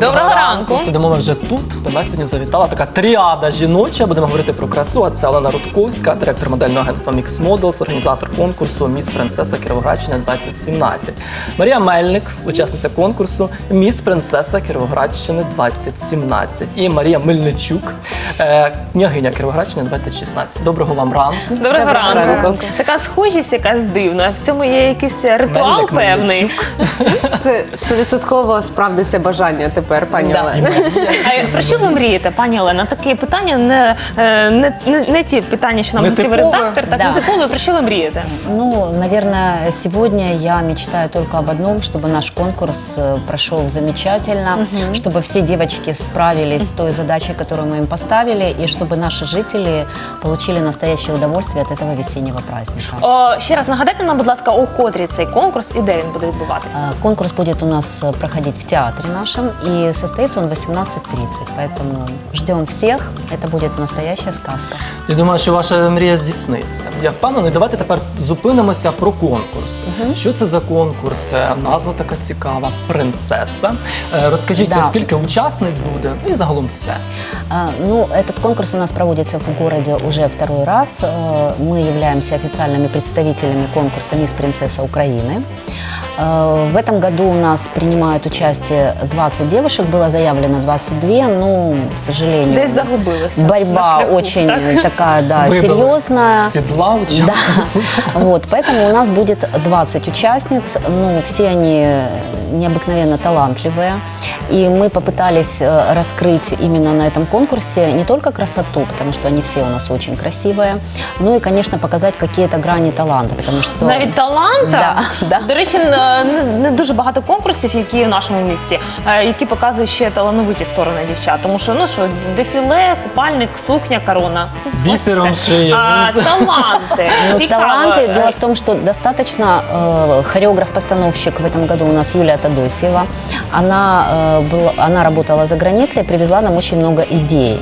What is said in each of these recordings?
Доброго ранку. Сидимо ми вже тут. До нас сьогодні завітала така тріада жіноча. Будемо говорити про красу. А це Олена Рудковська, директор модельного агентства Mix Models, організатор конкурсу Міс Принцеса Кіровоградщини 2017. Марія Мельник, учасниця конкурсу Міс Принцеса Кіровоградщини 2017. І Марія Мельничук, е, княгиня Кіровоградщини 2016. Доброго вам ранку. Доброго Доброго ранку. ранку. Така схожість якась дивна. В цьому є якийсь ритуал Мельник, певний. Мельничук. Це стовідсотково справдиться бажання тепер, пані Да. Олена. А про що ви мрієте, пані Олена? Таке питання не, е, не, не, не ті питання, що нам Не готів типове. редактор, так Да. не типове. Про що ви мрієте? Ну, наверное, сегодня я мечтаю только об одном, чтобы наш конкурс э, прошел замечательно, чтобы все девочки справились с той задачей, которую мы им поставили, и чтобы наши жители получили настоящее удовольствие от этого весеннего праздника. О, ще раз нагадайте нам, будь ласка, у котрій цей конкурс і де він буде відбуватися? А, Конкурс будет у нас э, проходить в театре нашем, и состоится он в 18.30, поэтому ждем всех, это будет настоящая сказка. Я думаю, що ваша мрія здійсниться. Я впевнений. Давайте тепер зупинимося про конкурс. Що це за конкурс? Е, Назва така цікава принцеса. Е, Розкажіть, Да. скільки учасниць буде, і загалом все. А, Ну, этот конкурс у нас проводится в городе уже второй раз. Э, Мы являемся официальными представителями конкурса «Мисс Принцесса Украины». Э, В этом году у нас принимают участие 20 девушек, было заявлено 22, но, к сожалению, Десь загубилися. борьба на шляху, очень так? такая, да, Вибили серьезная. з Сідла учасниці. Вот, поэтому у нас будет 20 участниц, ну, все они необыкновенно талантливые. И мы попытались э, раскрыть именно на этом конкурсе не только красоту, потому что они все у нас очень красивые, но и, конечно, показать какие-то грани таланта, потому что... Навіть таланта. Да, да. До речі, не, не дуже багато конкурсів, які є в нашому місті, е, які показують ще талановиті сторони дівчат. Тому що ну що дефіле, купальник, сукня, корона. Бісером Ось це. шиє. А таланти. Ну, Цікаво. таланты. Дело в том, что достаточно э, хореограф-постановщик в этом году у нас Юлия Тадосиева. Она, э, была, она работала за границей и привезла нам очень много идей.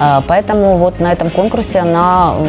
Э, поэтому вот на этом конкурсе она э,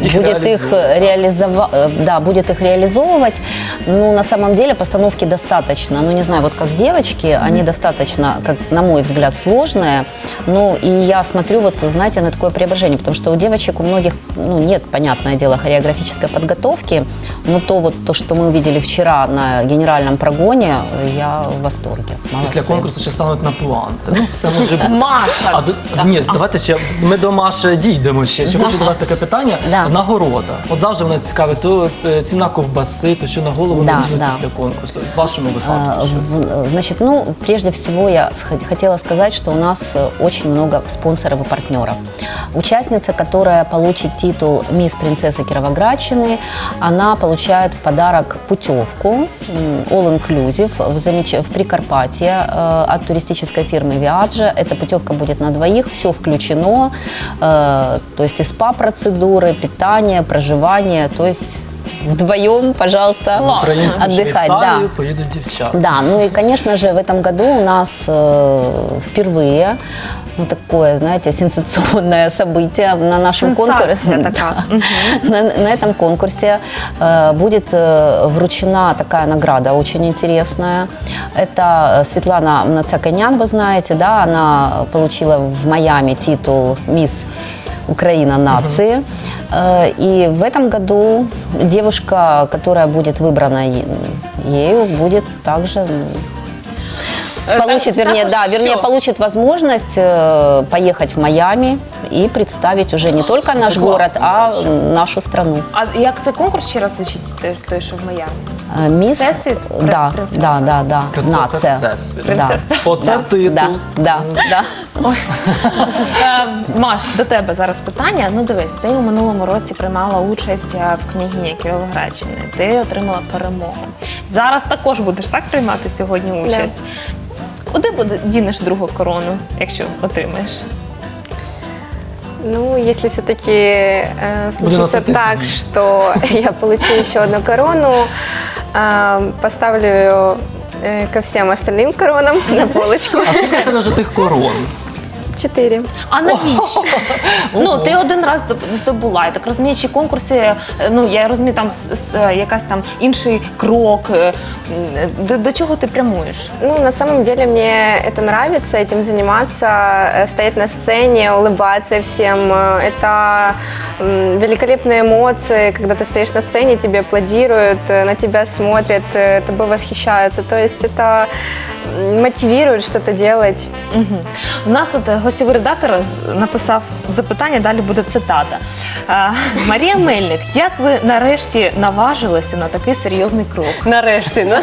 Их будет их реализовать, да, будет их реализовывать. Ну, на самом деле постановки достаточно. Ну, не знаю, вот как девочки, они достаточно, как на мой взгляд, сложные. Ну, и я смотрю, вот, знаете, на такое преображение, потому что у девочек, у многих, ну, нет, понятное дело, хореографической подготовки, но то вот, то, что мы увидели вчера на генеральном прогоне, я в восторге. Молодцы. Після конкурсу ще стануть на пуанти. Ну, все може бути. Маша. А до ні, давайте ще ми до Маші дійдемо ще. Ще хочу до вас таке питання. Да. Нагорода. От завжди вона цікавить, то е, ціна ковбаси, то що на голову Да, надіжуть да. після конкурсу. В вашому А, випадку. що це? в- Значит, ну, прежде всего я сх- хотела сказать, что у нас э, очень много спонсоров и партнеров. Участница, которая получит титул «Мисс Принцесса Кировоградщины», она получает в подарок путевку м, All Inclusive в, замеч- в Прикарпатье э, от туристической фирмы «Виаджа». Эта путевка будет на двоих, все включено, э, то есть и СПА-процедуры, питание, проживание, то есть вдвоем, пожалуйста, Класс. Українську отдыхать. Да. Швейцарію поїдуть дівчата. Да, ну и, конечно же, в этом году у нас э, впервые ну, такое, знаете, сенсационное событие на нашем конкурсе. Сенсация такая. Да. На, на этом конкурсе э, будет э, вручена такая награда очень интересная. Это э, Светлана Нацаканян, вы знаете, да, она получила в Майами титул «Мисс Украина нации». Э, И в этом году девушка, которая будет выбрана е- ею, будет также м, Е, получит, так- вернее, також да, вернее, що? получит возможность э, поехать в Майами и представить уже не только наш Это город, классно, а вообще. нашу страну. А як цей конкурс ще раз звучить, той, той що в Майамі? Э, Мисс, Всесвіт? да, Принцеса? да, да, да, Принцеса нация. Всесвіт. Да. Принцеса. Оце да, титул. Да, да, да. Е, Маш, до тебе зараз питання. Ну дивись, ти у минулому році приймала участь е, в княгині Кіровоградщини. Ти отримала перемогу. Зараз також будеш так приймати сьогодні участь. Куди буде дінеш другу корону, якщо отримаєш? Ну, если все-таки э, случится носить так, две. что я получу еще одну корону, э, поставлю ее э, ко всем остальным коронам на полочку. А скільки в тебе вже тих корон? Четыре. А навіщо? ну, ти один раз здоб- здобула. Я так розумію, чи конкурси, е, ну я розумію, там с- с- якась там інший крок. е, м, До, до чого ти прямуєш? Ну, на самом деле мне это нравится, этим заниматься, э, стоять на сцене, улыбаться всем. Э, Это м, великолепные эмоции, когда ты стоишь на сцене, тебе аплодируют, э, на тебя смотрят, э, тобой восхищаются. То есть это м, мотивирует что-то делать. Угу. У нас тут е, гостєвий редактор з- написав запитання, далі буде цитата. Е, Марія Мельник, як ви нарешті наважилися на такий серйозний крок? Нарешті, ну.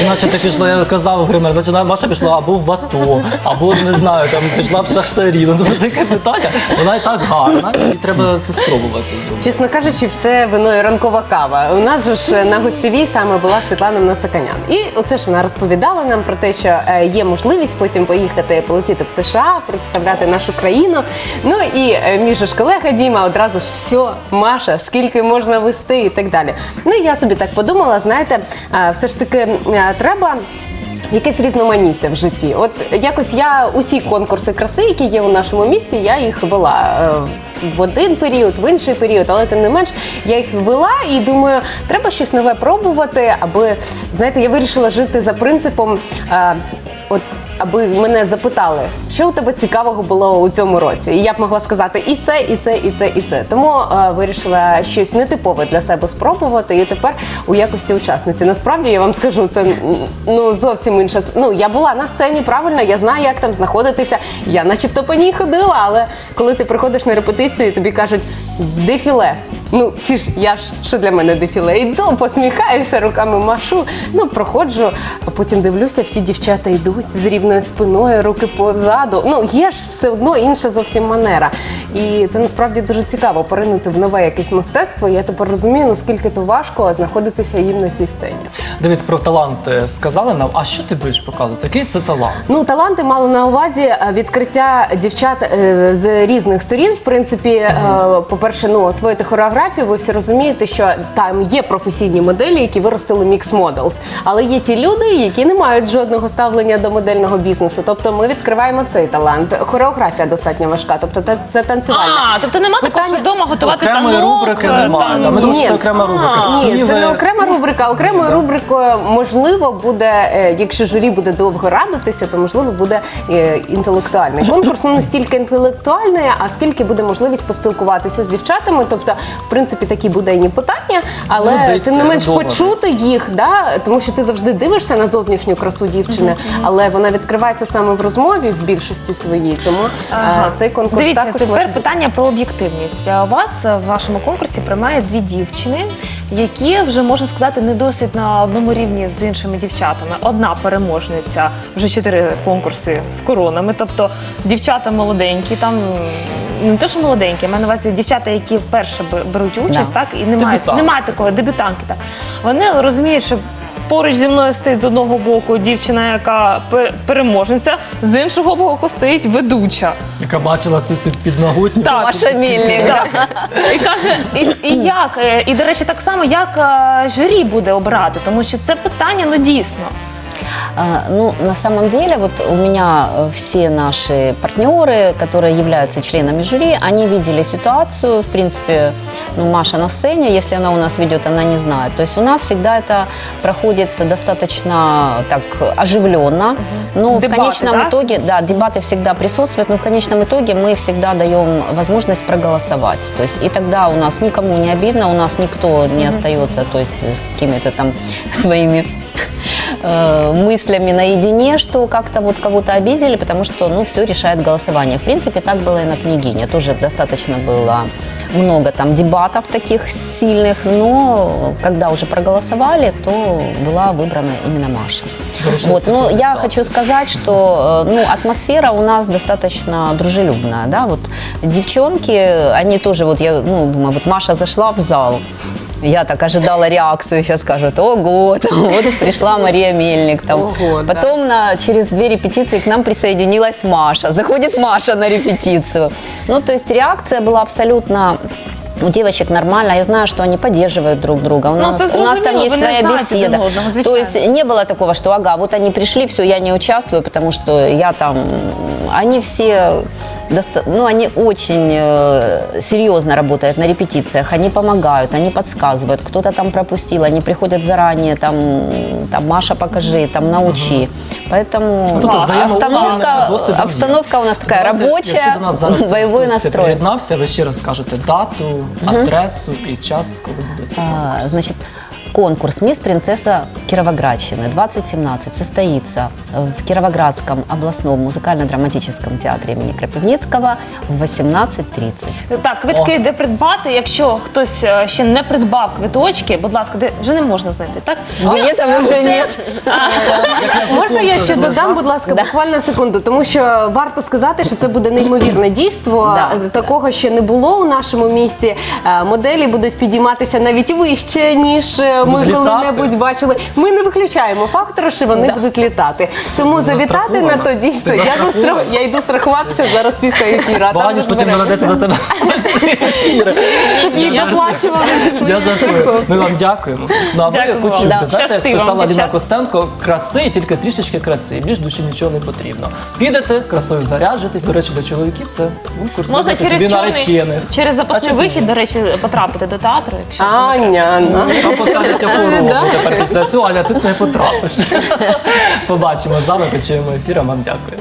Іначе ти пішла, я казав гример, значить Маша пішла або в АТО, або не знаю, там пішла в шахтарі. Ну це таке питання. Вона і так гарна, і треба це спробувати зробити. Чесно кажучи, все вино і ранкова кава. У нас же ж на гостєвій саме була Світлана Нацаканян. І оце ж вона розповідала нам про те, що е, є можливість потім поїхати полетіти в США, представляти нашу країну. Ну і е, мій же ж колега Діма одразу ж все, Маша, скільки можна вести і так далі. Ну я собі так подумала, знаєте, е, все ж таки е, треба. Якесь різноманіття в житті. От якось я усі конкурси краси, які є у нашому місті, я їх вела в один період, в інший період, але тим не менш я їх вела і думаю, треба щось нове пробувати, аби знаєте, я вирішила жити за принципом. От аби мене запитали, що у тебе цікавого було у цьому році, і я б могла сказати і це, і це, і це, і це. Тому е, вирішила щось нетипове для себе спробувати. І тепер у якості учасниці. Насправді я вам скажу, це ну зовсім інша. Ну я була на сцені, правильно, я знаю, як там знаходитися. Я, начебто, по ній ходила, але коли ти приходиш на репетицію, тобі кажуть дефіле. Ну, всі ж я ж що для мене дефіле? Йду, посміхаюся, руками машу. Ну, проходжу, а потім дивлюся, всі дівчата йдуть з рівною спиною, руки позаду. Ну, є ж все одно інша зовсім манера. І це насправді дуже цікаво поринути в нове якесь мистецтво. Я тепер розумію, наскільки то важко знаходитися їм на цій сцені. Дивись про таланти сказали нам. А що ти будеш показувати? Який це талант? Ну, таланти мало на увазі е, відкриття дівчат е, з різних сторін. В принципі, е, по-перше, ну освоїти хореографію. Ви всі розумієте, що там є професійні моделі, які виростили Mix Models. Але є ті люди, які не мають жодного ставлення до модельного бізнесу. Тобто ми відкриваємо цей талант. Хореографія достатньо важка, тобто та- це танцювальна. А, тобто нема такого, що вдома готувати Окремої танок, рубрики е, немає. там, Та Ми що це окрема рубрика. А. Ні, це не окрема рубрика. Окремою рубрикою можливо буде, е, якщо журі буде довго радитися, то можливо буде е, інтелектуальний конкурс. Ну не стільки інтелектуальний, а скільки буде можливість поспілкуватися з дівчатами. Тобто, в принципі, такі буденні питання, але Ерудиція, тим не менш ерудований. почути їх, да, тому що ти завжди дивишся на зовнішню красу дівчини, але вона відкривається саме в розмові в більшості своїй. Тому е, Ага. цей конкурс Дивіться, також тепер може бути. питання про об'єктивність. А У вас е, в вашому конкурсі приймає дві дівчини, які вже можна сказати не досить на одному рівні з іншими дівчатами. Одна переможниця вже чотири конкурси з коронами. Тобто дівчата молоденькі, там ну, не те, що молоденькі, а маю на увазі дівчата, які вперше бе- беруть участь, Да. так і немає, Дебютанти. немає такої дебютанки. Так вони розуміють, що. Поруч зі мною стоїть з одного боку дівчина, яка пе- переможниця, з іншого боку стоїть ведуча. Яка бачила цю всю підногутню. Так. Маша Мельник, да. І каже, і, і як? Е, І, до речі, так само, як е, журі буде обирати, тому що це питання ну дійсно. А, Ну, на самом деле, вот у меня э, все наши партнеры, которые являются членами жюри, они видели ситуацию, в принципе, ну, Маша на сцене, если она у нас ведет, она не знает. То есть у нас всегда это проходит достаточно так оживленно, но в Дебаты, конечном да? итоге, да, дебаты всегда присутствуют, но в конечном итоге мы всегда даем возможность проголосовать. То есть и тогда у нас никому не обидно, у нас никто не остается, то есть с какими-то там своими э, мыслями наедине, что как-то вот кого-то обидели, потому что, ну, все решает голосование. В принципе, так было и на княгине. Тоже достаточно было много там дебатов таких сильных, но когда уже проголосовали, то была выбрана именно Маша. Хорошо, Вот, ну, я повидала. хочу сказать, что э, ну, атмосфера у нас достаточно дружелюбная, да, вот девчонки, они тоже, вот я, ну, думаю, вот Маша зашла в зал, я так ожидала реакцию, сейчас скажут, ого, там, вот пришла Мария Мельник. Там. Ого, да. Потом на, через две репетиции к нам присоединилась Маша. Заходит Маша на репетицию. Ну, то есть реакция была абсолютно у девочек нормально. Я знаю, что они поддерживают друг друга. У Ну, нас, у нас там есть своя знаете беседа. друга, То есть не было такого, что ага, вот они пришли, все, я не участвую, потому что я там... Они все... доста- Ну, они очень э, серьезно работают на репетициях, они помогают, они подсказывают, кто-то там пропустил, они приходят заранее, там, там Маша, покажи, там научи. Поэтому Ну, тобто взаємоувага, обстановка, досвід є. обстановка у нас такая Давайте, якщо рабочая, до нас зараз боевой хтось настрой. приєднався, ви ще раз скажете дату, адресу і час, коли буде цей А, конкурс. Конкурс «Мисс Принцесса Кировоградщины» 2017 состоится в Кировоградском областном музыкально-драматическом театре имени Крапивницкого в 18.30. Так, квитки де придбати. Якщо хтось е, ще не придбав квиточки, будь ласка, де вже не можна знайти, так? Билетов уже нет. Можна я ще додам, будь ласка, буквально секунду, тому що варто сказати, що це буде неймовірне дійство. Да. Такого ще не було у нашому місті. Е, Моделі будуть підійматися навіть вище, ніж е, ми літати? коли-небудь бачили. Ми не виключаємо фактору, що вони будуть літати. Тому завітати на то дійство. Ти Я застрах... я йду страхуватися зараз після ефіру. а там Баганіш потім розберемося. за тебе. Щоб їй доплачували за свої Я жартую. Ми вам дякуємо. Ну а ви Дякуємо яку вам. Да. Знаєте, як Щасти вам, писала Ліна дівчата. Костенко, краси, тільки трішечки краси. Більш душі нічого не потрібно. Підете, красою заряджитесь. До речі, для чоловіків це конкурс. Можна вибрати через собі чорний, наречених. через запасний вихід, до речі, потрапити до театру, якщо Аня, ну. Там поставлять опору тепер після цього, Аня, тут не потрапиш. Побачимо з вами, почуємо ефір, а вам дякую.